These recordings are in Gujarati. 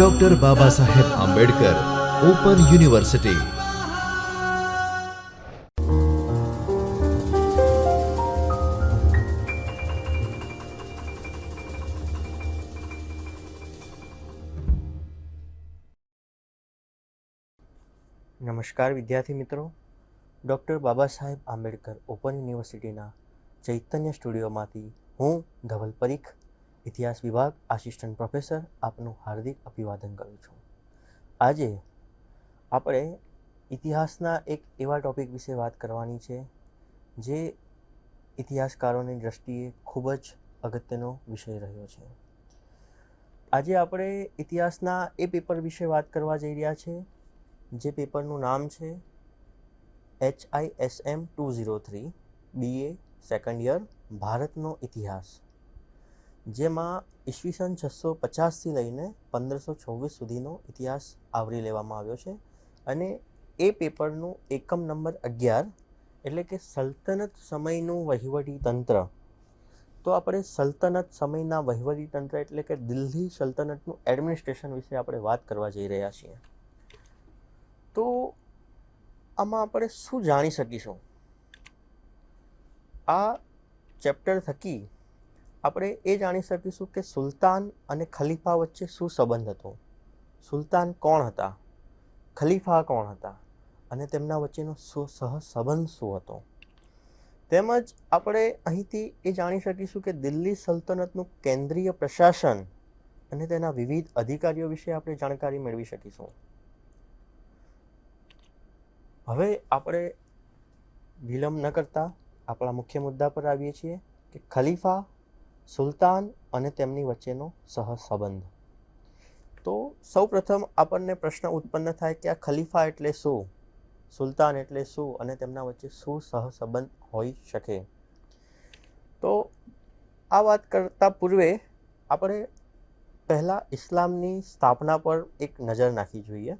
Doctor Baba Saheb Ambedkar open university નમસ્કાર વિદ્યાર્થી મિત્રો. ડૉક્ટર બાબા સાહેબ આંબેડકર ઓપન યુનિવર્સિટીના ચૈતન્ય સ્ટુડિયોમાંથી હું ધવલ પરીખ ઇતિહાસ વિભાગ, આસિસ્ટન્ટ પ્રોફેસર, આપનું હાર્દિક અભિવાદન કરું છું. આજે આપણે ઇતિહાસના એક એવા ટૉપિક વિશે વાત કરવાની છે, જે ઇતિહાસકારોની દૃષ્ટિએ ખૂબ જ અગત્યનો વિષય રહ્યો છે. આજે આપણે ઇતિહાસના એ પેપર વિશે વાત કરવા જઈ રહ્યા છે, જે પેપરનું નામ છે H I S M two zero three BA second year, ભારતનો ઇતિહાસ. જેમાં ઈસવીસન છસો પચાસથી લઈને પંદરસો છવ્વીસ સુધીનો ઇતિહાસ આવરી લેવામાં આવ્યો છે અને એ પેપરનું એકમ નંબર અગિયાર એટલે કે સલ્તનત સમયનું વહીવટી તંત્ર. તો આપણે સલ્તનત સમયના વહીવટી તંત્ર એટલે કે દિલ્હી સલ્તનતનું એડમિનિસ્ટ્રેશન વિશે આપણે વાત કરવા જઈ રહ્યા છીએ. તો આમાં આપણે શું જાણી શકીશું? આ ચેપ્ટર થકી આપણે એ જાણી શકીશું કે સુલતાન અને ખલીફા વચ્ચે શું સંબંધ હતો. સુલતાન કોણ હતા? ખલીફા કોણ હતા? અને તેમના વચ્ચેનો સહ, સંબંધ શું હતો? તેમજ આપણે અહીંથી એ જાણી શકીશું કે દિલ્હી સલ્તનતનું કેન્દ્રીય પ્રશાસન અને તેના વિવિધ અધિકારીઓ વિશે આપણે જાણકારી મેળવી શકીશું. હવે આપણે વિલંબ ન કરતા આપણા મુખ્ય મુદ્દા પર આવીએ છીએ કે ખલીફા સુલતાન અને તેમની વચ્ચેનો સહસંબંધ. તો સૌપ્રથમ આપણને પ્રશ્ન ઉત્પન્ન થાય કે આ ખલીફા એટલે શું? સુલતાન એટલે શું? અને તેમના વચ્ચે શું સહસંબંધ હોઈ શકે? તો આ વાત કરતાં પૂર્વે આપણે પહેલાં ઇસ્લામની સ્થાપના પર એક નજર નાખવી જોઈએ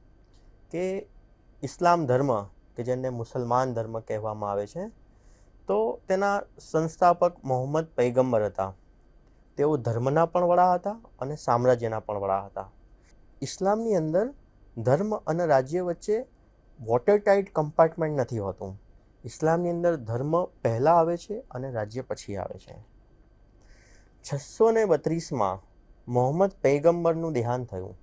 કે ઇસ્લામ ધર્મ, કે જેને મુસલમાન ધર્મ કહેવામાં આવે છે, તો તેના સંસ્થાપક મોહમ્મદ પૈગંબર હતા. તેઓ ધર્મના પણ વડા હતા અને સામ્રાજ્યના પણ વડા હતા. ઇસ્લામની અંદર ધર્મ અને રાજ્ય વચ્ચે વોટર ટાઈટ કમ્પાર્ટમેન્ટ નથી હોતું. ઇસ્લામની અંદર ધર્મ પહેલાં આવે છે અને રાજ્ય પછી આવે છે. છસો ને બત્રીસમાં મોહમ્મદ પૈગંબરનું દેહાંત થયું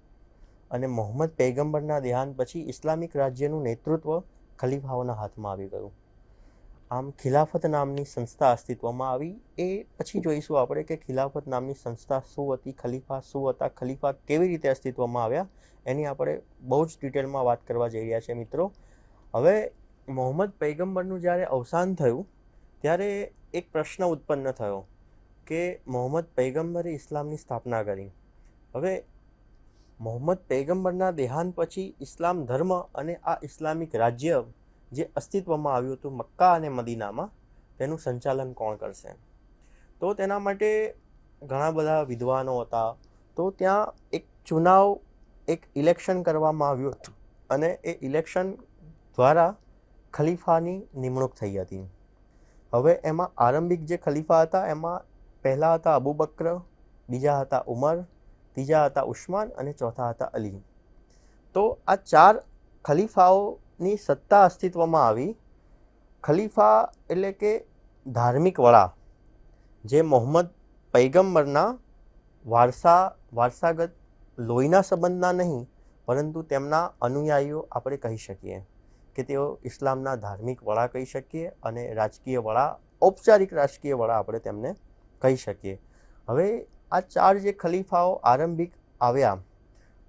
અને મોહમ્મદ પૈગંબરના દેહાંત પછી ઇસ્લામિક રાજ્યનું નેતૃત્વ ખલીફાઓના હાથમાં આવી ગયું. આમ ખિલાફત નામની સંસ્થા અસ્તિત્વમાં આવી. એ પછી જોઈશું આપણે કે ખિલાફત નામની સંસ્થા શું હતી, ખલીફા શું હતા, ખલીફા કેવી રીતે અસ્તિત્વમાં આવ્યા, એની આપણે બહુ જ ડિટેલમાં વાત કરવા જઈ રહ્યા છીએ મિત્રો. હવે મોહમ્મદ પૈગંબરનું જ્યારે અવસાન થયું, ત્યારે એક પ્રશ્ન ઉત્પન્ન થયો કે મોહમ્મદ પૈગંબરે ઇસ્લામની સ્થાપના કરી. હવે મોહમ્મદ પૈગંબરના દેહાંત પછી ઇસ્લામ ધર્મ અને આ ઇસ્લામિક રાજ્ય જે અસ્તિત્વમાં આવ્યું હતું મક્કા અને મદીનામાં, તેનું સંચાલન કોણ કરશે? તો તેના માટે ઘણા બધા વિદ્વાનો હતા. તો ત્યાં એક ચુનાવ, એક ઇલેક્શન કરવામાં આવ્યું હતું અને એ ઇલેક્શન દ્વારા ખલીફાની નિમણૂક થઈ હતી. હવે એમાં આરંભિક જે ખલીફા હતા, એમાં પહેલા હતા અબુ બક્ર, બીજા હતા ઉમર, ત્રીજા હતા ઉસ્માન અને ચોથા હતા અલી. તો આ ચાર ખલીફાઓની સત્તા અસ્તિત્વમાં આવી. ખલીફા એટલે કે ધાર્મિક વડા, જે મોહમ્મદ પૈગંબરના વારસા, વારસાગત લોહીના સંબંધના નહીં, પરંતુ તેમના અનુયાયીઓ આપણે કહી શકીએ કે તેઓ ઇસ્લામના ધાર્મિક વડા કહી શકીએ અને રાજકીય વડા, ઔપચારિક રાજકીય વડા આપણે તેમને કહી શકીએ. હવે આ ચાર જે ખલીફાઓ આરંભિક આવ્યા,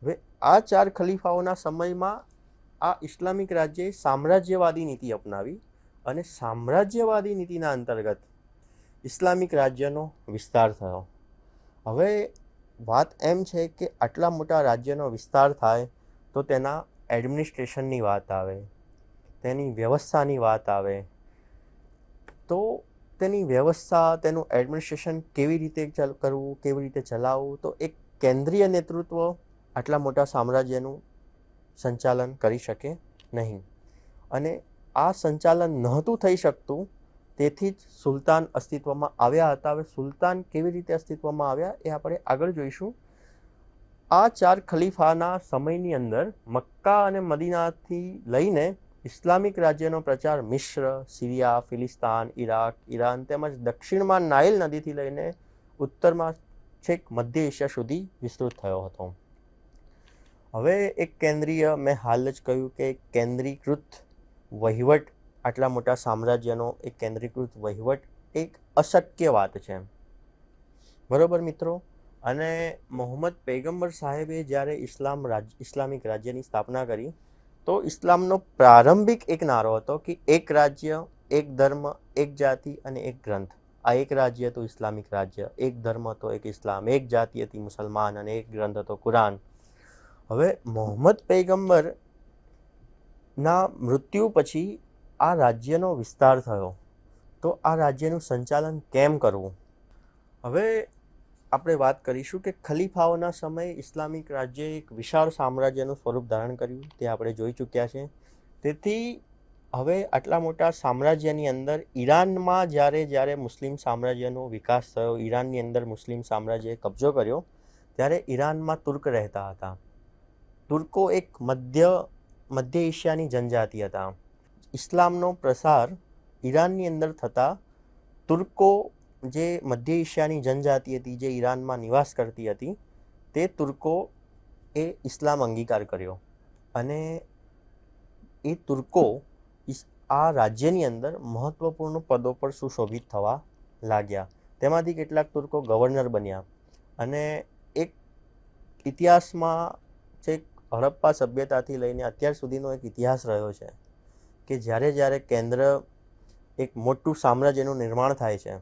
હવે આ ચાર ખલીફાઓના સમયમાં આ ઇસ્લામિક રાજ્યએ સામ્રાજ્યવાદી નીતિ અપનાવી અને સામ્રાજ્યવાદી નીતિના અંતર્ગત ઇસ્લામિક રાજ્યનો વિસ્તાર થયો. હવે વાત એમ છે કે આટલા મોટા રાજ્યનો વિસ્તાર થાય તો તેના એડમિનિસ્ટ્રેશનની વાત આવે, તેની વ્યવસ્થાની વાત આવે. તો તેની વ્યવસ્થા, તેનું એડમિનિસ્ટ્રેશન કેવી રીતે ચલ, કરવું, કેવી રીતે ચલાવવું? તો એક કેન્દ્રીય નેતૃત્વ આટલા મોટા સામ્રાજ્યનું સંચાલન કરી શકે નહીં. અને આ સંચાલન નહોતું થઈ શકતું, તેથી જ સુલતાન અસ્તિત્વમાં આવ્યા હતા. હવે સુલતાન કેવી રીતે અસ્તિત્વમાં આવ્યા એ આપણે આગળ જોઈશું. આ ચાર ખલીફાના સમયની અંદર મક્કા અને મદીનાથી લઈને ઇસ્લામિક રાજ્યનો પ્રચાર મિશ્ર, સિરિયા, ફિલિસ્તાન, ઇરાક, ઈરાન તેમજ દક્ષિણમાં નાઇલ નદીથી લઈને ઉત્તરમાં છેક મધ્ય એશિયા સુધી વિસ્તૃત થયો હતો. હવે એક કેન્દ્રીય મેં હાલ જ કહ્યું કે કેન્દ્રીકૃત વહીવટ, આટલા મોટા સામ્રાજ્યનો એક કેન્દ્રીકૃત વહીવટ, એક અશક્ય વાત છે. બરાબર મિત્રો? અને મોહમ્મદ પૈગંબર સાહેબે જ્યારે ઇસ્લામ રાજ, ઇસ્લામિક રાજ્યની સ્થાપના કરી, તો ઇસ્લામનો પ્રારંભિક એક નારો હતો કે એક રાજ્ય, એક ધર્મ, એક જાતિ અને એક ગ્રંથ. આ એક રાજ્ય હતું ઇસ્લામિક રાજ્ય, એક ધર્મ હતો એક ઇસ્લામ, એક જાતિ હતી મુસલમાન અને એક ગ્રંથ હતો કુરાન. હવે મોહમ્મદ પૈગંબર ના મૃત્યુ પછી આ રાજ્યનો વિસ્તાર થયો. તો આ રાજ્યનું સંચાલન કેમ કરવું? હવે આપણે વાત કરીશું કે ખલીફાઓના સમયે ઇસ્લામિક રાજ્યએ એક વિશાળ સામ્રાજ્યનું સ્વરૂપ ધારણ કર્યું, તે આપણે જોઈ ચૂક્યા છે. તેથી હવે આટલા મોટા સામ્રાજ્યની અંદર ઈરાનમાં જ્યારે જ્યારે મુસ્લિમ સામ્રાજ્યનો વિકાસ થયો, ઈરાનની અંદર મુસ્લિમ સામ્રાજ્યએ કબજો કર્યો, ત્યારે ઈરાનમાં તુર્ક રહેતા હતા. તુર્કો એક મધ્ય મધ્ય એશિયાની જનજાતિ હતા. ઇસ્લામનો પ્રસાર ઈરાનની અંદર થતાં તુર્કો જે મધ્ય એશિયાની જનજાતિ હતી, જે ઈરાનમાં નિવાસ કરતી હતી, તે તુર્કો એ ઇસ્લામ અંગીકાર કર્યો. અને એ તુર્કો આ રાજ્યની અંદર મહત્વપૂર્ણ પદો પર સુશોભિત થવા લાગ્યા. તેમાંથી કેટલાક તુર્કો ગવર્નર બન્યા. અને એક ઇતિહાસમાં હડપ્પા સભ્યતાથી લઈને અત્યાર સુધીનો એક ઇતિહાસ રહ્યો છે કે જ્યારે જ્યારે કેન્દ્ર એક મોટું સામ્રાજ્યનું નિર્માણ થાય છે,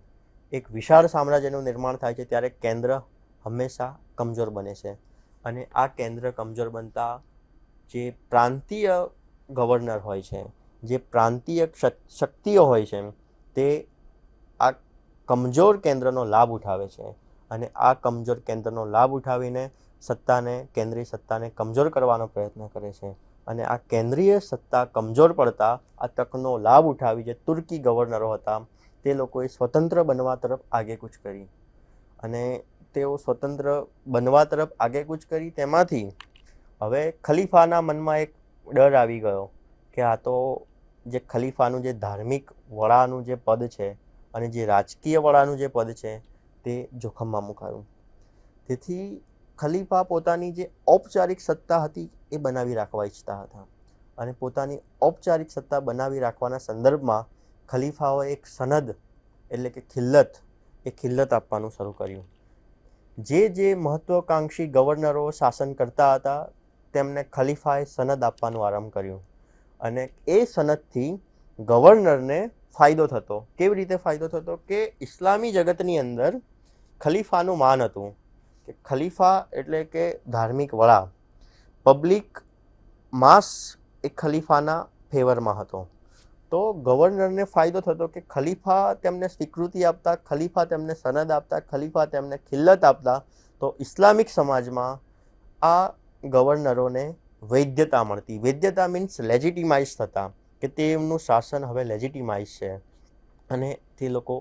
એક વિશાળ સામ્રાજ્યનું નિર્માણ થાય છે, ત્યારે કેન્દ્ર હંમેશા કમજોર બને છે. અને આ કેન્દ્ર કમજોર બનતા જે પ્રાંતીય ગવર્નર હોય છે, જે પ્રાંતીય શક્તિઓ હોય છે, તે આ કમજોર કેન્દ્રનો લાભ ઉઠાવે છે. અને આ કમજોર કેન્દ્રનો લાભ ઉઠાવીને સત્તાને, કેન્દ્રીય સત્તાને કમજોર કરવાનો પ્રયત્ન કરે છે. અને આ કેન્દ્રીય સત્તા કમજોર પડતા આ તકનો લાભ ઉઠાવી જે તુર્કી ગવર્નરો હતા, તે લોકોએ સ્વતંત્ર બનવા તરફ આગેકૂચ કરી. અને તેઓ સ્વતંત્ર બનવા તરફ આગેકૂચ કરી તેમાંથી હવે ખલીફાના મનમાં એક ડર આવી ગયો કે આ તો જે ખલીફાનું જે ધાર્મિક વડાનું જે પદ છે અને જે રાજકીય વડાનું જે પદ છે, તે જોખમમાં મુકાયું. તેથી ખલીફા પોતાની જે ઔપચારિક સત્તા હતી એ બનાવી રાખવા ઈચ્છતા હતા. અને પોતાની ઔપચારિક સત્તા બનાવી રાખવાના સંદર્ભમાં ખલીફાઓએ એક સનદ, એટલે કે ખિલ્લત, એ ખિલ્લત આપવાનું શરૂ કર્યું. જે જે મહત્વકાંક્ષી ગવર્નરો શાસન કરતા હતા, તેમને ખલીફાએ સનદ આપવાનું આરંભ કર્યું. અને એ સનદથી ગવર્નરને ફાયદો થતો. કેવી રીતે ફાયદો થતો? કે ઇસ્લામી જગતની અંદર ખલીફાનું માન હતું. કે ખલીફા એટલે કે ધાર્મિક વડા, પબ્લિક માસ એ ખલીફાના ફેવરમાં હતો. તો ગવર્નરને ફાયદો થતો કે ખલીફા તેમને સ્વીકૃતિ આપતા, ખલીફા તેમને સનદ આપતા, ખલીફા તેમને ખિલ્લત આપતા, તો ઇસ્લામિક સમાજમાં આ ગવર્નરોને વૈધ્યતા મળતી. વૈધ્યતા મીન્સ લેજિટિમાઇઝ થતા કે તેમનું શાસન હવે લેજિટિમાઇઝ છે અને તે લોકો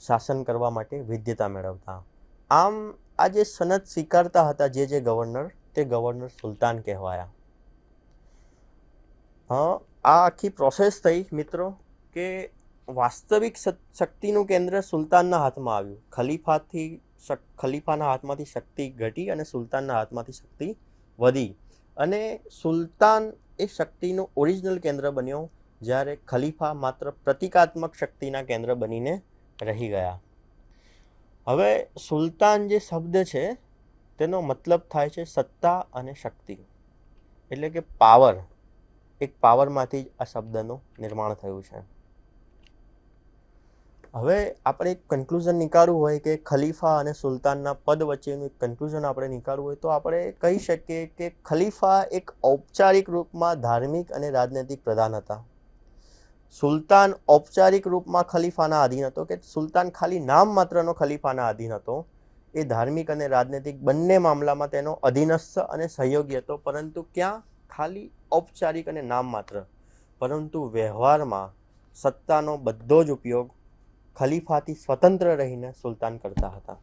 શાસન કરવા માટે વૈધ્યતા મેળવતા. આમ આ જે સનદ સ્વીકારતા હતા જે જે ગવર્નર, તે ગવર્નર સુલતાન કહેવાયા. આ આખી પ્રોસેસ થઈ મિત્રો, કે વાસ્તવિક શક્તિનું કેન્દ્ર સુલતાનના હાથમાં આવ્યું. ખલીફાથી ખલીફાના હાથમાંથી શક્તિ ઘટી અને સુલતાનના હાથમાંથી શક્તિ વધી. અને સુલતાન એ શક્તિનું ઓરિજિનલ કેન્દ્ર બન્યો જ્યારે ખલીફા માત્ર પ્રતિકાત્મક શક્તિના કેન્દ્ર બનીને રહી ગયા. હવે સુલતાન જે શબ્દ છે, તેનો મતલબ થાય છે સત્તા અને શક્તિ. એટલે કે પાવર. એક પાવરમાંથી જ આ શબ્દનું નિર્માણ થયું છે. હવે આપણે એક કન્ક્લુઝન નીકાળવું હોય કે ખલીફા અને સુલતાનના પદ વચ્ચેનું એક કન્ક્લુઝન આપણે નીકાળવું હોય તો આપણે કહી શકીએ કે ખલીફા એક ઔપચારિક રૂપમાં ધાર્મિક અને રાજનૈતિક પ્રધાન હતા. સુલતાન ઔપચારિક રૂપમાં ખલીફાના આધીન હતો કે સુલતાન ખાલી નામ માત્રનો ખલીફાના આધીન હતો, એ ધાર્મિક અને રાજનૈતિક બંને મામલામાં તેનો અધીનસ્થ અને સહયોગી હતો, પરંતુ ક્યાં? ખાલી ઔપચારિક અને નામ માત્ર. પરંતુ વ્યવહારમાં સત્તાનો બધો જ ઉપયોગ ખલીફાથી સ્વતંત્ર રહીને સુલતાન કરતા હતા.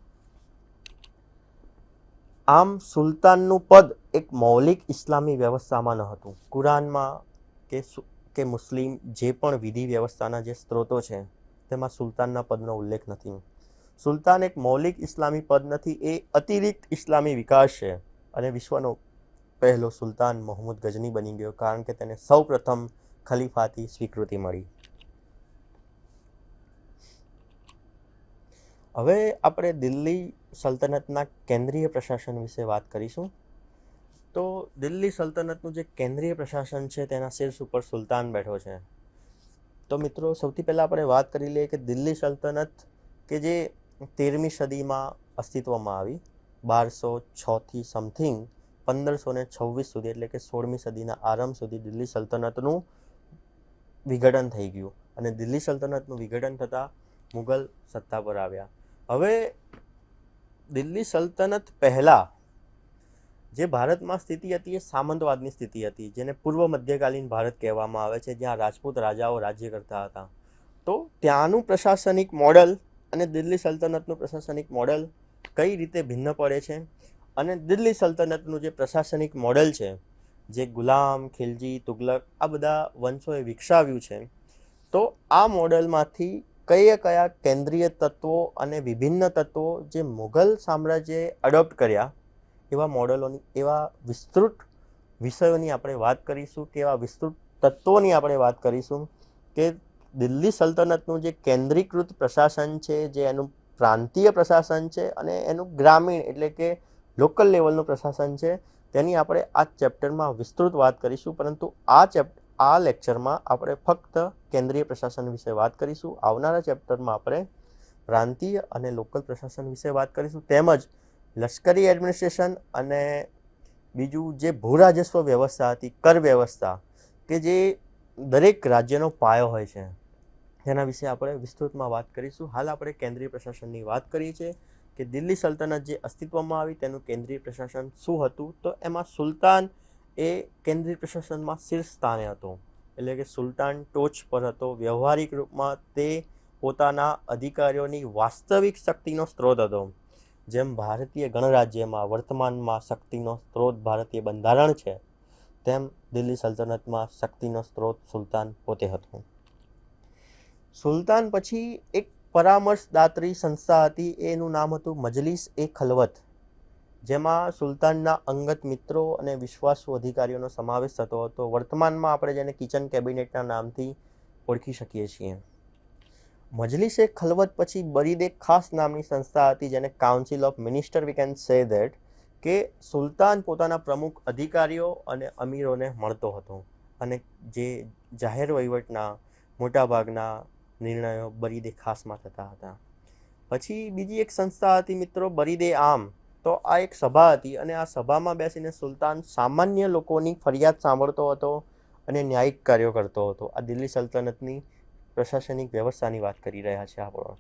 આમ સુલતાનનું પદ એક મૌલિક ઇસ્લામી વ્યવસ્થામાં ન હતું. કુરાનમાં કે કે મુસ્લિમ જે પણ વિધિ વ્યવસ્થાના જે સ્ત્રોતો છે, તેમાં સુલતાનના પદનો ઉલ્લેખ નથી. સુલતાન એક મૌલિક ઇસ્લામી પદ નથી, એ અતિરિક્ત ઇસ્લામી વિકાસ છે. અને વિશ્વનો પહેલો સુલતાન મોહમ્મદ ગજની બની ગયો, કારણ કે તેને સૌ પ્રથમ ખલીફાથી સ્વીકૃતિ મળી. હવે આપણે દિલ્હી સલ્તનતના કેન્દ્રીય પ્રશાસન વિશે વાત કરીશું. તો દિલ્હી સલ્તનતનું જે કેન્દ્રીય પ્રશાસન છે, તેના શીર્ષ ઉપર સુલતાન બેઠો છે. તો મિત્રો, સૌથી પહેલાં આપણે વાત કરી લઈએ કે દિલ્હી સલ્તનત કે જે તેરમી સદીમાં અસ્તિત્વમાં આવી, બારસો છથી સમથિંગ પંદરસો ને છવ્વીસ સુધી એટલે કે સોળમી સદીના આરંભ સુધી દિલ્હી સલ્તનતનું વિઘટન થઈ ગયું. અને દિલ્હી સલ્તનતનું વિઘટન થતાં મુગલ સત્તા પર આવ્યા. હવે દિલ્હી સલ્તનત પહેલાં જે ભારતમાં સ્થિતિ હતી એ સામંતવાદની સ્થિતિ હતી, જેને પૂર્વ મધ્યકાલીન ભારત કહેવામાં આવે છે, જ્યાં રાજપૂત રાજાઓ રાજ્ય કરતા હતા. તો ત્યાંનું પ્રશાસનિક મોડલ અને દિલ્હી સલ્તનતનું પ્રશાસનિક મોડલ કઈ રીતે ભિન્ન પડે છે? અને દિલ્હી સલ્તનતનું જે પ્રશાસનિક મોડલ છે, જે ગુલામ, ખિલજી, તુગલક, આ બધા વંશોએ વિકસાવ્યું છે, તો આ મોડલમાંથી કયા કયા કેન્દ્રીય તત્વો અને વિભિન્ન તત્વો જે મુઘલ સામ્રાજ્યએ અડોપ્ટ કર્યા એવા મોડલોની, એવા વિસ્તૃત વિષયોની આપણે વાત કરીશું કે એવા વિસ્તૃત તત્વોની આપણે વાત કરીશું કે દિલ્હી સલ્તનતનું જે કેન્દ્રીકૃત પ્રશાસન છે, જે એનું પ્રાંતીય પ્રશાસન છે અને એનું ગ્રામીણ એટલે કે લોકલ લેવલનું પ્રશાસન છે, તેની આપણે આ ચેપ્ટરમાં વિસ્તૃત વાત કરીશું. પરંતુ આ ચેપ્ટર આ લેક્ચરમાં આપણે ફક્ત કેન્દ્રીય પ્રશાસન વિશે વાત કરીશું. આવનારા ચેપ્ટરમાં આપણે પ્રાંતીય અને લોકલ પ્રશાસન વિશે વાત કરીશું. તેમજ લશ્કરી એડમિનિસ્ટ્રેશન અને બીજું જે ભૂરાજસ્વ વ્યવસ્થા હતી, કર વ્યવસ્થા, કે જે દરેક રાજ્યનો પાયો હોય છે, તેના વિશે આપણે વિસ્તૃતમાં વાત કરીશું. હાલ આપણે કેન્દ્રીય પ્રશાસનની વાત કરીએ છીએ કે દિલ્હી સલ્તનત જે અસ્તિત્વમાં આવી તેનું કેન્દ્રીય પ્રશાસન શું હતું? તો એમાં સુલતાન એ કેન્દ્રીય પ્રશાસનમાં શીર્ષ સ્થાને હતો. એટલે કે સુલતાન ટોચ પર હતો. વ્યવહારિક રૂપમાં તે પોતાના અધિકારીઓની વાસ્તવિક શક્તિનો સ્ત્રોત હતો. જેમ ભારતીય ગણરાજ્યમાં વર્તમાનમાં શક્તિનો સ્ત્રોત ભારતીય બંધારણ છે, તેમ દિલ્હી સલ્તનતમાં શક્તિનો સ્ત્રોત સુલતાન પોતે હતો. સુલતાન પછી એક પરામર્શદાત્રી સંસ્થા હતી, એનું નામ હતું મજલિસ એ ખલવત, જેમાં સુલતાનના અંગત મિત્રો અને વિશ્વાસુ અધિકારીઓનો સમાવેશ થતો હતો. વર્તમાનમાં આપણે જેને કિચન કેબિનેટના નામથી ઓળખી શકીએ છીએ. મજલિસ ખલવત પછી બરીદ એક ખાસ નામની સંસ્થા હતી જેને council of minister we can say that કે સુલતાન પોતાના પ્રમુખ અધિકારીઓ અને અમીરોને મળતો હતો. અને જે જાહેર વહીવટના મોટાભાગના નિર્ણયો બરીદે ખાસમાં થતા હતા. પછી બીજી એક સંસ્થા હતી મિત્રો, બરીદે આમ. તો આ એક સભા હતી અને આ સભામાં બેસીને સુલતાન સામાન્ય લોકોની ફરિયાદ સાંભળતો હતો અને ન્યાયિક કાર્યો કરતો હતો. આ દિલ્હી સલ્તનતની પ્રશાસનિક વ્યવસ્થાની વાત કરી રહ્યા છે આપણે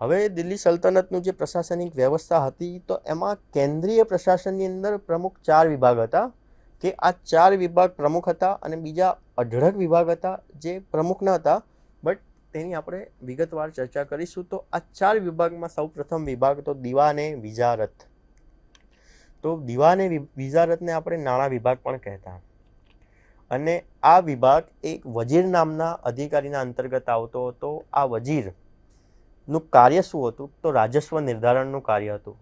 હવે દિલ્હી સલ્તનતનું જે પ્રશાસનિક વ્યવસ્થા હતી, તો એમાં કેન્દ્રીય પ્રશાસનની અંદર પ્રમુખ ચાર વિભાગ હતા, કે આ ચાર વિભાગ પ્રમુખ હતા અને બીજા અઢળક વિભાગ હતા જે પ્રમુખ ન હતા. બટ તેની આપણે વિગતવાર ચર્ચા કરીશું તો આ ચાર વિભાગમાં સૌ પ્રથમ વિભાગ તો દિવાને વિઝારત તો દિવાને વિઝારતને આપણે નાણાં વિભાગ પણ કહેતા. અને આ વિભાગ એક વજીર નામના અધિકારીના અંતર્ગત આવતો હતો. આ વજીરનું કાર્ય શું હતું? તો રાજસ્વ નિર્ધારણનું કાર્ય હતું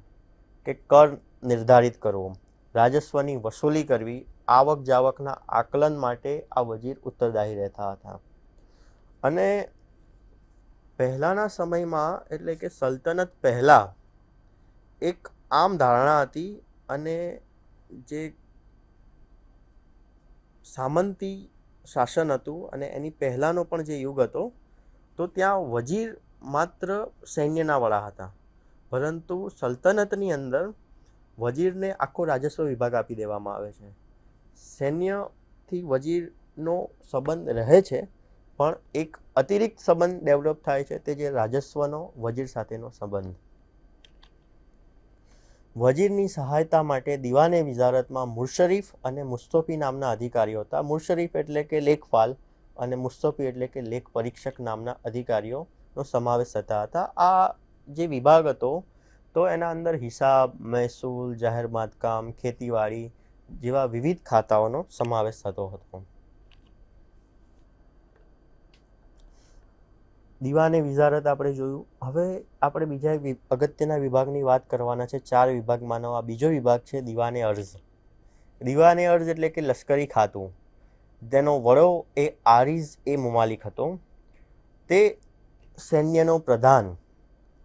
કે કર નિર્ધારિત કરવો. રાજસ્વની વસૂલી કરવી આવક જાવકના આકલન માટે આ વજીર ઉત્તરદાયી રહેતા હતા. અને પહેલાંના સમયમાં એટલે કે સલ્તનત પહેલાં એક આમ ધારણા હતી અને જે સામંતી શાસન હતું અને એની પહેલાંનો પણ જે યુગ હતો, તો ત્યાં વજીર માત્ર સૈન્યના વડા હતા. પરંતુ સલ્તનતની અંદર વજીરને આખો રાજસ્વ વિભાગ આપી દેવામાં આવે છે. સૈન્યથી વજીરનો સંબંધ રહે છે, પણ એક અતિરિક્ત સંબંધ ડેવલપ થાય છે, તે જે રાજસ્વનો, વજીર સાથેનો સંબંધ. વજીરની સહાયતા માટે દિવાને વિઝારતમાં મુર્શરીફ અને મુસ્તફી નામના અધિકારીઓ હતા. મુર્શરીફ એટલે કે લેખપાલ અને મુસ્તફી એટલે કે લેખ પરીક્ષક નામના અધિકારીઓનો સમાવેશ થતા હતા. આ જે વિભાગ હતો, તો એના અંદર હિસાબ, મહેસૂલ, જાહેર બાંધકામ, ખેતીવાડી જેવા વિવિધ ખાતાઓનો સમાવેશ થતો હતો. દીવાને વિઝારત આપણે જોયું. હવે આપણે બીજા એક અગત્યના વિભાગની વાત કરવાના છે. ચાર વિભાગમાંનો આ બીજો વિભાગ છે દીવાને અર્ઝ દીવાને અર્ઝ એટલે કે લશ્કરી ખાતું. તેનો વડો એ આરિઝ એ મુમાલિક હતો. તે સૈન્યનો પ્રધાન.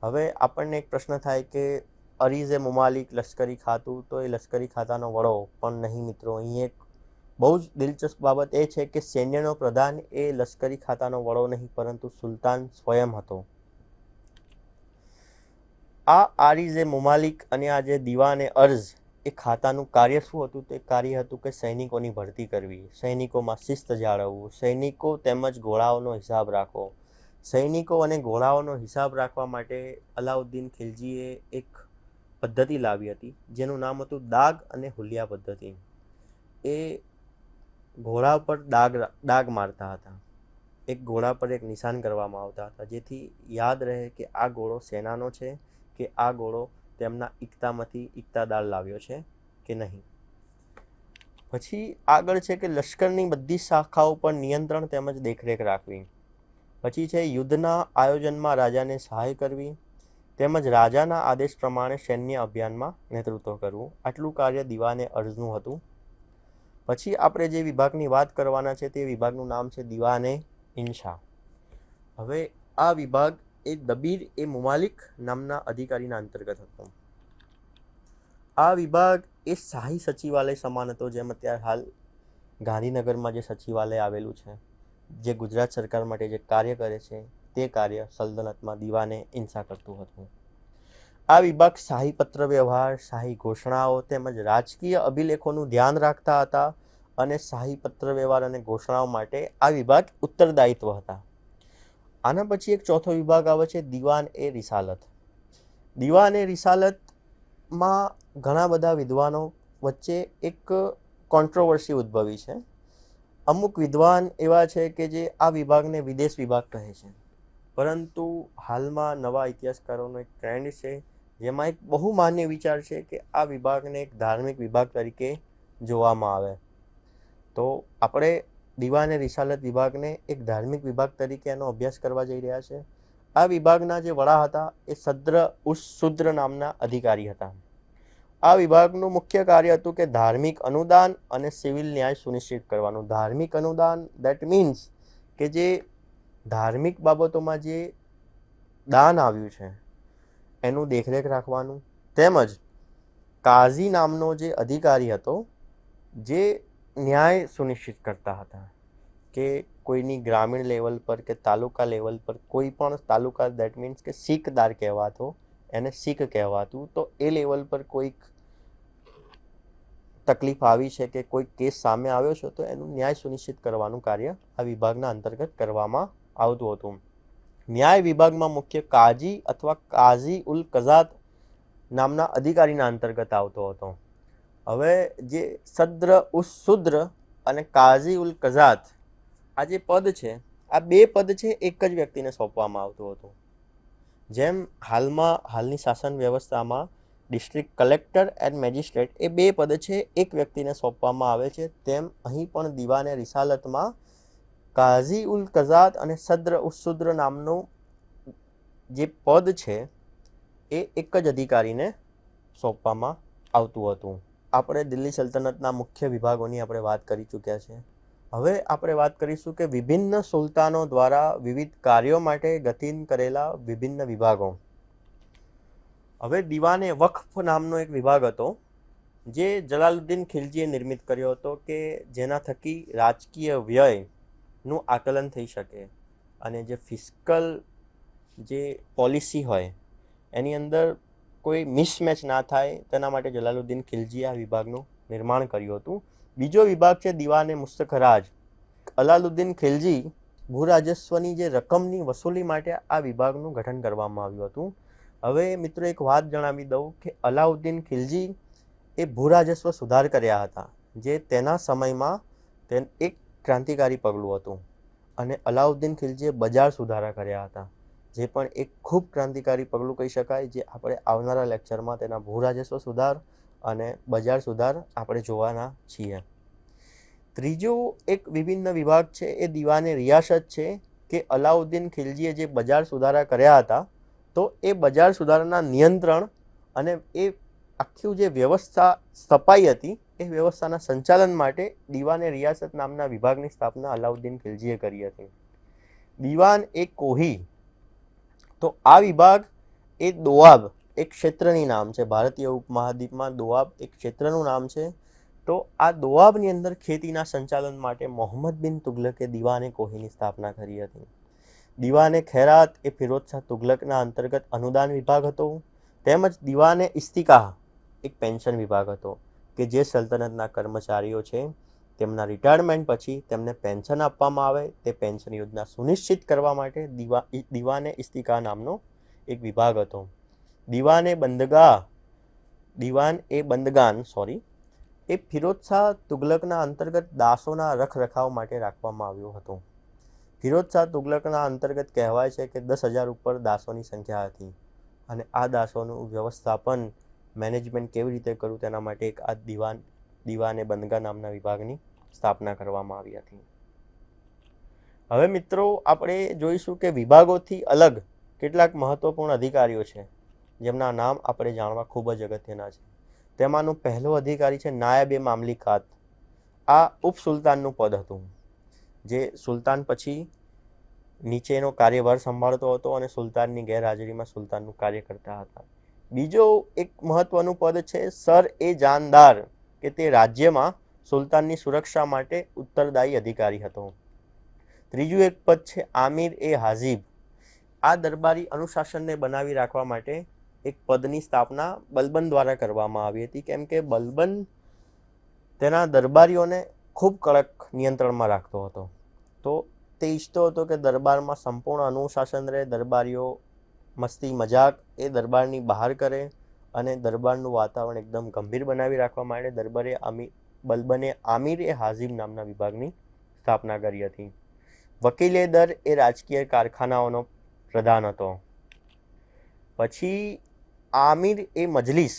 હવે આપણને એક પ્રશ્ન થાય કે અરીઝ એ મુમાલિક, લશ્કરી ખાતું, તો એ લશ્કરી ખાતાનો વડો, પણ નહીં મિત્રો, અહીં એક બહુ જ દિલચસ્પ બાબત એ છે કે સૈન્યનો પ્રધાન એ લશ્કરી ખાતાનો વડો નહીં, પરંતુ સુલતાન સ્વયં હતો. આ આરીઝ મુમાલિક અને આ જે દીવાને અર્ઝ એ ખાતાનું કાર્ય શું હતું? તે કાર્ય હતું કે સૈનિકોની ભરતી કરવી, સૈનિકોમાં શિસ્ત જાળવવું, સૈનિકો તેમજ ઘોડાઓનો હિસાબ રાખવો. સૈનિકો અને ઘોડાઓનો હિસાબ રાખવા માટે અલાઉદ્દીન ખિલજીએ એક પદ્ધતિ લાવી હતી, જેનું નામ હતું દાગ અને હુલિયા પદ્ધતિ. એ ઘોડા પર ડાગ ડાગ મારતા હતા. એક ઘોડા પર એક નિશાન કરવામાં આવતા હતા, જેથી યાદ રહે કે આ ઘોડો સેનાનો છે, કે આ ઘોડો તેમના ઇકતામાંથી ઇકતાદાર લાવ્યો છે કે નહીં. પછી આગળ છે કે લશ્કરની બધી શાખાઓ પર નિયંત્રણ તેમજ દેખરેખ રાખવી. પછી છે યુદ્ધના આયોજનમાં રાજાને સહાય કરવી, તેમજ રાજાના આદેશ પ્રમાણે સૈન્ય અભિયાનમાં નેતૃત્વ કરવું. આટલું કાર્ય દીવાને અર્જનું હતું. પછી આપણે જે વિભાગની વાત કરવાના છે તે વિભાગનું નામ છે દીવાને ઇન્શા હવે આ વિભાગ એ દબીર એ મુમાલિક નામના અધિકારીના અંતર્ગત હતો. આ વિભાગ એ શાહી સચિવાલય સમાન હતો, જેમ અત્યારે હાલ ગાંધીનગરમાં જે સચિવાલય આવેલું છે, જે ગુજરાત સરકાર માટે જે કાર્ય કરે છે, તે કાર્ય સલ્તનતમાં દીવાને ઇન્સા કરતું હતું. આ વિભાગ શાહી પત્ર વ્યવહાર, શાહી ઘોષણાઓ તેમજ રાજકીય અભિલેખોનું ધ્યાન રાખતા હતા અને શાહી પત્ર વ્યવહાર અને ઘોષણાઓ માટે આ વિભાગ ઉત્તરદાયિત્વ હતા. આના પછી એક ચોથો વિભાગ આવે છે, દિવાન એ રિસાલત. દિવાન એ રિસાલતમાં ઘણા બધા વિદ્વાનો વચ્ચે એક કોન્ટ્રોવર્સી ઉદ્ભવી છે. અમુક વિદ્વાન એવા છે કે જે આ વિભાગને વિદેશ વિભાગ કહે છે. પરંતુ હાલમાં નવા ઇતિહાસકારોનો એક ટ્રેન્ડ છે, જેમાં એક બહુ માન્ય વિચાર છે કે આ વિભાગને એક ધાર્મિક વિભાગ તરીકે જોવામાં આવે. તો આપણે દીવાને રિસાલત વિભાગને એક ધાર્મિક વિભાગ તરીકે એનો અભ્યાસ કરવા જઈ રહ્યા છે. આ વિભાગના જે વડા હતા એ સદ્ર ઉસ નામના અધિકારી હતા. આ વિભાગનું મુખ્ય કાર્ય હતું કે ધાર્મિક અનુદાન અને સિવિલ ન્યાય સુનિશ્ચિત કરવાનું. ધાર્મિક અનુદાન દેટ મીન્સ કે જે ધાર્મિક બાબતોમાં જે દાન આવ્યું છે, એનું દેખરેખ રાખવાનું. તેમજ કાઝી નામનો જે અધિકારી હતો, જે ન્યાય સુનિશ્ચિત કરતા હતા કે કોઈની ગ્રામીણ લેવલ પર કે તાલુકા લેવલ પર કોઈ પણ તાલુકા દેટ મીન્સ કે શીખદાર કહેવાતો, એને શીખ કહેવાતું, તો એ લેવલ પર કોઈક તકલીફ આવી છે કે કોઈ કેસ સામે આવ્યો છે, તો એનું ન્યાય સુનિશ્ચિત કરવાનું કાર્ય આ વિભાગના અંતર્ગત કરવામાં આવતું હતું. ન્યાય વિભાગમાં મુખ્ય કાજી અથવા કાઝી ઉલ કઝાત નામના અધિકારીના અંતર્ગત આવતો હતો. હવે જે સદ્ર ઉસ અને કાઝી ઉલ કઝાત, આ જે પદ છે, આ બે પદ છે એક જ વ્યક્તિને સોંપવામાં આવતું હતું. જેમ હાલમાં, હાલની શાસન વ્યવસ્થામાં ડિસ્ટ્રિક્ટ કલેક્ટર એન્ડ મેજિસ્ટ્રેટ એ બે પદ છે એક વ્યક્તિને સોંપવામાં આવે છે, તેમ અહીં પણ દીવાને રિસાલતમાં કાઝી ઉલ કઝાત અને સદ્ર ઉસુદ્ર નામનું જે પદ છે એ એક જ અધિકારીને સોંપવામાં આવતું હતું. આપણે દિલ્હી સલ્તનતના મુખ્ય વિભાગોની આપણે વાત કરી ચૂક્યા છે. હવે આપણે વાત કરીશું કે વિભિન્ન સુલતાનો દ્વારા વિવિધ કાર્યો માટે ગતિન કરેલા વિભિન્ન વિભાગો. હવે દીવાને વખફ નામનો એક વિભાગ હતો, જે જલાલુદ્દીન ખિલજીએ નિર્મિત કર્યો હતો કે જેના થકી રાજકીય વ્યયનું આકલન થઈ શકે અને જે ફિસ્કલ જે પોલિસી હોય, એની અંદર કોઈ મિસમેચ ના થાય, તેના માટે જલાલુદ્દીન ખિલજીએ આ વિભાગનું નિર્માણ કર્યું હતું. બીજો વિભાગ છે દીવાને મુસ્તખરાજ અલાલુદ્દીન ખિલજી ભૂરાજસ્વની જે રકમની વસૂલી માટે આ વિભાગનું ગઠન કરવામાં આવ્યું હતું. હવે મિત્રો એક વાત જણાવી દઉં કે અલાઉદ્દીન ખિલજી એ ભૂરાજસ્વ સુધાર કર્યા હતા, જે તેના સમયમાં તે એક ક્રાંતિકારી પગલું હતું. અને અલાઉદ્દીન ખિલજીએ બજાર સુધારા કર્યા હતા. જે પણ એક ખૂબ ક્રાંતિકારી પગલું કહી શકાય, જે આપણે આવનારા લેક્ચરમાં તેના ભૂ રાજસ્વ સુધાર અને બજાર સુધાર આપણે જોવાના છીએ. ત્રીજો એક વિભિન્ન વિભાગ છે, એ દીવાને રિયાસત છે કે અલાઉદ્દીન ખિલજીએ જે બજાર સુધારા કર્યા હતા, તો એ બજાર સુધારાના નિયંત્રણ અને એ આખી જે વ્યવસ્થા સ્થપાઈ હતી, એ વ્યવસ્થાના સંચાલન માટે દીવાને રિયાસત નામના વિભાગની સ્થાપના અલાઉદ્દીન ખિલજીએ કરી હતી. દીવાન એ કોહી તો આ વિભાગ એ દોઆબ એક ક્ષેત્રની નામ છે. ભારતીય ઉપમહાદ્વીપમાં દોઆબ એક ક્ષેત્રનું નામ છે. તો આ દોઆબની અંદર ખેતીના સંચાલન માટે મોહમ્મદ બિન તુગલકે દીવાને કોહીની સ્થાપના કરી હતી. દીવાને ખેરાત એ ફિરોજ શાહ તુગલકના અંતર્ગત અનુદાન વિભાગ હતો. તેમજ દીવાને ઇસ્તિકાહ, એક પેન્શન વિભાગ હતો, કે જે સલ્તનતના કર્મચારીઓ છે. તેમના રિટાયરમેન્ટ પછી તેમને પેન્શન આપવામાં આવે. તે પેન્શન યોજના સુનિશ્ચિત કરવા માટે દીવા દીવાને ઇસ્તિકા નામનો એક વિભાગ હતો. દીવાને બંદગાહ દીવાન એ બંદગાન સોરી એ ફિરોજ શાહ તુગલકના અંતર્ગત દાસોના રખરખાવ માટે રાખવામાં આવ્યો હતો. ફિરોજ શાહ તુગલકના અંતર્ગત કહેવાય છે કે દસ હજાર ઉપર દાસોની સંખ્યા હતી અને આ દાસોનું વ્યવસ્થાપન મેનેજમેન્ટ કેવી રીતે કરવું તેના માટે એક આ દીવાન દીવાને બંદગા નામના વિભાગની સ્થાપના કરવામાં આવી હતી. હવે મિત્રો આપણે જોઈશું કે વિભાગોથી અલગ કેટલાક મહત્વપૂર્ણ અધિકારીઓ છે, જેમના નામ આપણે જાણવા ખૂબ જ અગત્યના છે. તેમાંનું પહેલો અધિકારી છે નાયબ એ મામલિકાત. આ ઉપ સુલતાનનું પદ હતું, જે સુલતાન પછી નીચેનો કાર્યભાર સંભાળતો હતો અને સુલતાનની ગેરહાજરીમાં સુલતાનનું કાર્ય કરતા હતા. બીજો એક મહત્વનું પદ છે સર એ જાનદાર. કે તે રાજ્યમાં સુલતાનની સુરક્ષા માટે ઉત્તરદાયી અધિકારી હતો. ત્રીજું એક પદ છે આમિર એ હાજીબ આ દરબારી અનુશાસનને બનાવી રાખવા માટે એક પદની સ્થાપના બલબન દ્વારા કરવામાં આવી હતી. કેમ કે બલબન તેના દરબારીઓને ખૂબ કડક નિયંત્રણમાં રાખતો હતો. તો તે ઈચ્છતો હતો કે દરબારમાં સંપૂર્ણ અનુશાસન રહે, દરબારીઓ મસ્તી મજાક એ દરબારની બહાર કરે અને દરબારનું વાતાવરણ એકદમ ગંભીર બનાવી રાખવા માટે દરબારે આમી, બલબને આમિર એ હાઝિમ નામના વિભાગની સ્થાપના કરી હતી. વકીલે દર એ રાજકીય કારખાનાઓનો પ્રધાન હતો. પછી આમિર એ મજલિસ,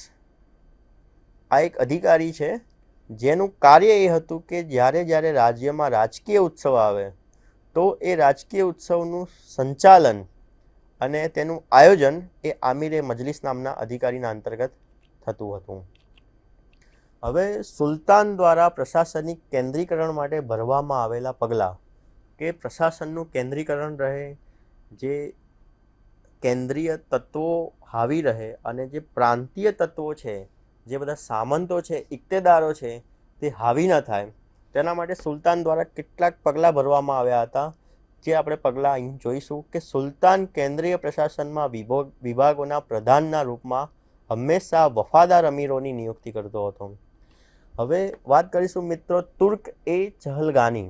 આ એક અધિકારી છે, જેનું કાર્ય એ હતું કે જ્યારે જ્યારે રાજ્યમાં રાજકીય ઉત્સવ આવે, તો એ રાજકીય ઉત્સવનું સંચાલન અને તેનું આયોજન એ આમિરે મજલિસ નામના અધિકારીના અંતર્ગત થતું હતું. હવે સુલતાન દ્વારા પ્રશાસનિક કેન્દ્રીકરણ માટે ભરવામાં આવેલા પગલાં કે પ્રશાસનનું કેન્દ્રીકરણ રહે, જે કેન્દ્રીય તત્વો હાવી રહે અને જે પ્રાંતીય તત્વો છે, જે બધા સામંતો છે, ઇક્તેદારો છે, તે હાવી ન થાય, તેના માટે સુલતાન દ્વારા કેટલાક પગલાં ભરવામાં આવ્યા હતા. જે આપણે પગલાં અહીં જોઈશું કે સુલતાન કેન્દ્રીય પ્રશાસનમાં વિભોગ વિભાગોના પ્રધાનના રૂપમાં હંમેશા વફાદાર અમીરોની નિયુક્તિ કરતો હતો. હવે વાત કરીશું મિત્રો તુર્ક એ ચહલગાની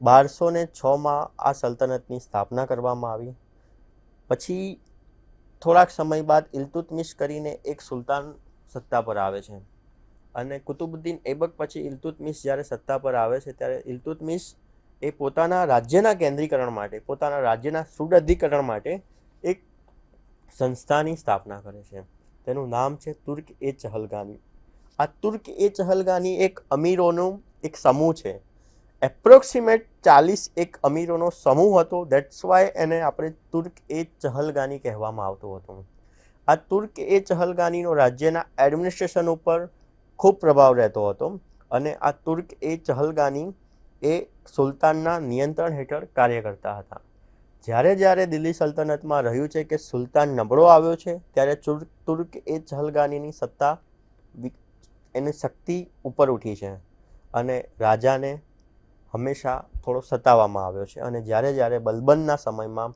બારસો ને છમાં આ સલ્તનતની સ્થાપના કરવામાં આવી. પછી થોડાક સમય બાદ ઇલ્તુતમિશ કરીને એક સુલતાન સત્તા પર આવે છે. અને કુતુબુદ્દીન એબક પછી ઇલ્તુતમિશ જ્યારે સત્તા પર આવે છે ત્યારે ઇલ્તુતમિશ એ પોતાના રાજ્યના કેન્દ્રીકરણ માટે, પોતાના રાજ્યના સુડધિકરણ માટે એક સંસ્થાની સ્થાપના કરે છે. તેનું નામ છે તુર્ક એ ચહલગાની. આ તુર્ક એ ચહલગાની એક અમીરોનું એક સમૂહ છે. એપ્રોક્સિમેટ ચાલીસ એક અમીરોનો સમૂહ હતો. દેટ્સ વાય એને આપણે તુર્ક એ ચહલગાની કહેવામાં આવતું હતું. આ તુર્ક એ ચહલગાનીનો રાજ્યના એડમિનિસ્ટ્રેશન ઉપર ખૂબ પ્રભાવ રહેતો હતો અને આ તુર્ક એ ચહલગાની એ સુલતાનના નિયંત્રણ હેઠળ કાર્ય કરતા હતા. જ્યારે જ્યારે દિલ્હી સલ્તનતમાં રહ્યું છે કે સુલતાન નબળો આવ્યો છે, ત્યારે તુર્ક એ ચહલગાનીની સત્તા એની શક્તિ ઉપર ઉઠી છે અને રાજાને હંમેશા થોડો સતાવવામાં આવ્યો છે. અને જ્યારે જ્યારે બલબનના સમયમાં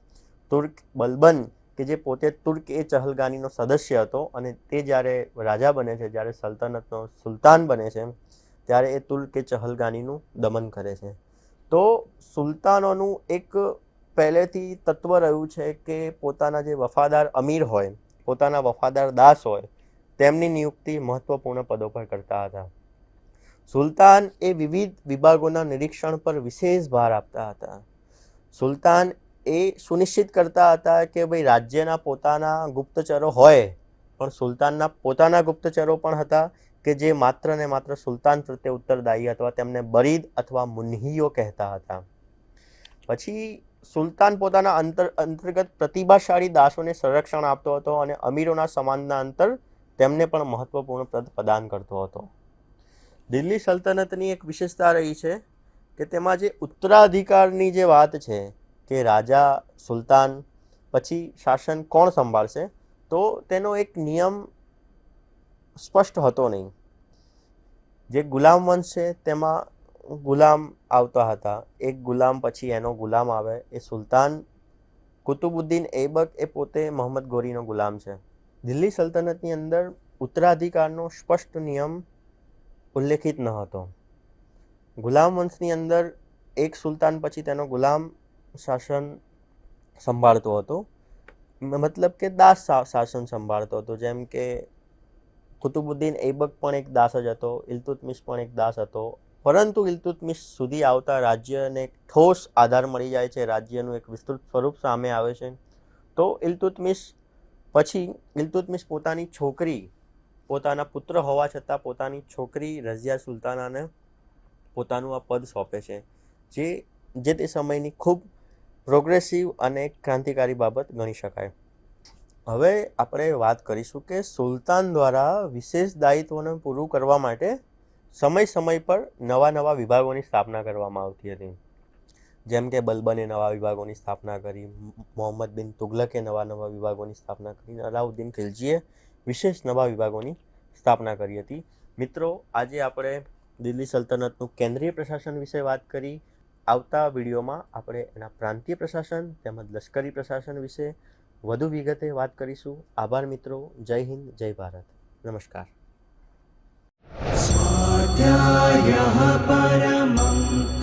તુર્ક, બલબન કે જે પોતે તુર્ક એ ચહલગાનીનો સદસ્ય હતો અને તે જ્યારે રાજા બને છે, જ્યારે સલ્તનતનો સુલતાન બને છે ત્યારે એ તુલ કે ચહલગાનીનું દમન કરે છે. તો સુલતાનોનું એક પહેલેથી તત્વ રહ્યું છે કે પોતાના જે વફાદાર અમીર હોય, પોતાના વફાદાર દાસ હોય, તેમની નિયુક્તિ મહત્વપૂર્ણ પદો પર કરતા હતા. સુલતાન એ વિવિધ વિભાગોના નિરીક્ષણ પર વિશેષ ભાર આપતા હતા. સુલતાન એ સુનિશ્ચિત કરતા હતા કે ભાઈ રાજ્યના પોતાના ગુપ્તચરો હોય, પણ સુલતાનના પોતાના ગુપ્તચરો પણ હતા કે જે માત્ર ને માત્ર સુલતાન પ્રત્યે ઉત્તરદાયી અથવા તેમને બરીદ અથવા મુન્હીઓ કહેતા હતા. પછી સુલતાન પોતાના અંતર, અંતર્ગત પ્રતિભાશાળી દાસોને સંરક્ષણ આપતો હતો અને અમીરોના સમાનના અંતર તેમને પણ મહત્વપૂર્ણ પદ પ્રદાન કરતો હતો. દિલ્હી સલ્તનતની એક વિશેષતા રહી છે કે તેમાં જે ઉત્તરાધિકારની જે વાત છે કે રાજા, સુલતાન, પછી શાસન કોણ સંભાળશે, તો તેનો એક નિયમ સ્પષ્ટ હતો નહીં. જે ગુલામ વંશ છે, તેમાં ગુલામ આવતા હતા. એક ગુલામ પછી એનો ગુલામ આવે. એ સુલતાન કુતુબુદ્દીન એબક એ પોતે મોહમ્મદ ગોરીનો ગુલામ છે. દિલ્હી સલ્તનતની અંદર ઉત્તરાધિકારનો સ્પષ્ટ નિયમ ઉલ્લેખિત ન હતો. ગુલામ વંશની અંદર એક સુલતાન પછી તેનો ગુલામ શાસન સંભાળતો હતો. મતલબ કે દાસ શાસન સંભાળતો હતો. જેમ કે કુતુબુદ્દીન ઐબક પણ એક દાસ જ હતો, ઇલતુતમિશ પણ એક દાસ હતો. પરંતુ ઇલતુતમિશ સુધી આવતા રાજ્યને ઠોસ આધાર મળી જાય છે, રાજ્યનું એક વિસ્તૃત સ્વરૂપ સામે આવે છે. તો ઇલતુતમિશ પછી ઇલતુતમિશ પોતાની છોકરી, પોતાના પુત્ર હોવા છતાં પોતાની છોકરી રઝિયા સુલતાનાને પોતાનું આ પદ સોંપે છે, જે જે તે સમયની ખૂબ પ્રોગ્રેસિવ અને ક્રાંતિકારી બાબત ગણી શકાય. હવે આપણે વાત કરીશું કે સુલતાન દ્વારા વિશેષ દાયિત્વને પૂરું કરવા માટે સમય સમય પર નવા નવા વિભાગોની સ્થાપના કરવામાં આવતી હતી. જેમ કે બલબને નવા વિભાગોની સ્થાપના કરી, મોહમ્મદ બિન તુગલકે નવા નવા વિભાગોની સ્થાપના કરી, અલાઉદ્દીન ખિલજીએ વિશેષ નવા વિભાગોની સ્થાપના કરી હતી. મિત્રો, આજે આપણે દિલ્હી સલ્તનતનું કેન્દ્રીય પ્રશાસન વિશે વાત કરી. આવતા વિડીયોમાં આપણે એના પ્રાંતીય પ્રશાસન તેમજ લશ્કરી પ્રશાસન વિશે વધુ વિગતે વાત કરીશું. આભાર મિત્રો. જય હિન્દ જય ભારત. નમસ્કાર. સ્વાધ્યાય પરમં